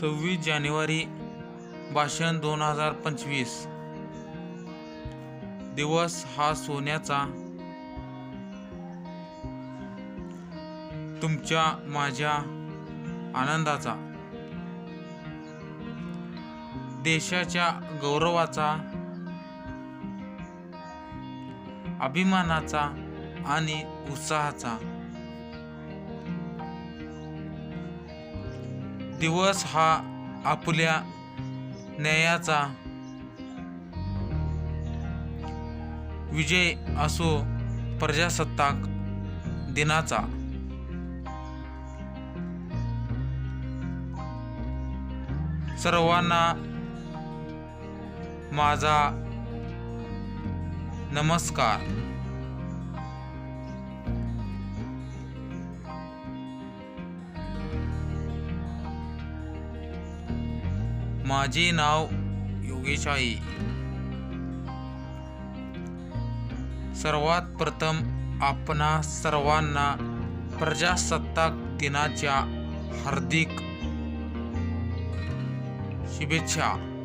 सव्वीस जानेवारी भाषण दोन हजार पंचवीस. दिवस हा सोन्याचा. तुमच्या माझ्या आनंदाचा. देशाच्या गौरवाचा. अभिमानाचा आणि उत्साहाचा. दिवस हा आपल्या न्यायाचा विजय असो प्रजासत्ताक दिनाचा. सर्वांना माझा नमस्कार. माझे नाव योगेश आहे सर्वात प्रथम आपणा सर्वांना प्रजासत्ताक दिनाच्या हार्दिक शुभेच्छा.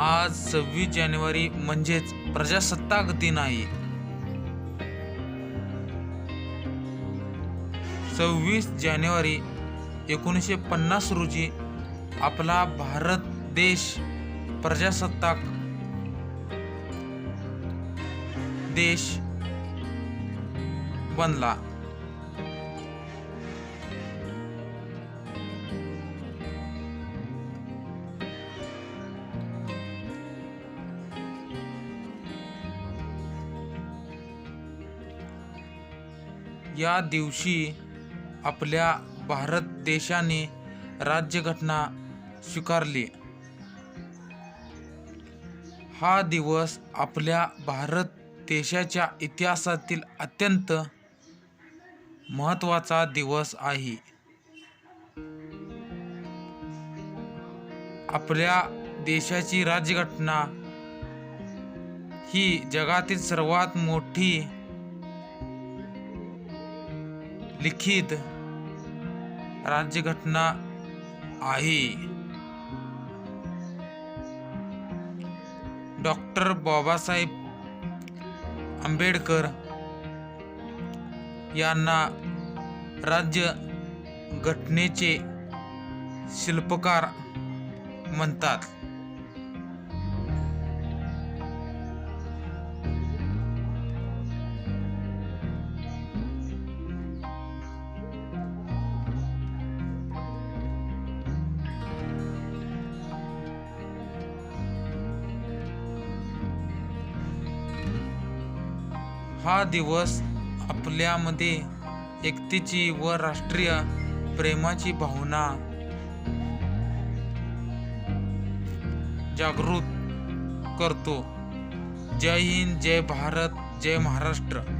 आज सव्वीस जानेवारी म्हणजेच प्रजासत्ताक दिन आहे. सव्वीस जानेवारी एकोणीसशे पन्नास रोजी आपला भारत देश प्रजासत्ताक देश बनला. या दिवशी आपल्या भारत देशाने राज्यघटना स्वीकारली. हा दिवस आपल्या भारत देशाच्या इतिहासातील अत्यंत महत्त्वाचा दिवस आहे. आपल्या देशाची राज्यघटना ही जगातील सर्वात मोठी लिखित राज्यघटना आहे. डॉक्टर बाबासाहेब आंबेडकर यांना राज्य घटनेचे शिल्पकार म्हणतात. हा दिवस आपल्यामध्ये एकतेची व राष्ट्रीय प्रेमाची भावना. जागृत करतो. जय हिंद जय भारत जय महाराष्ट्र.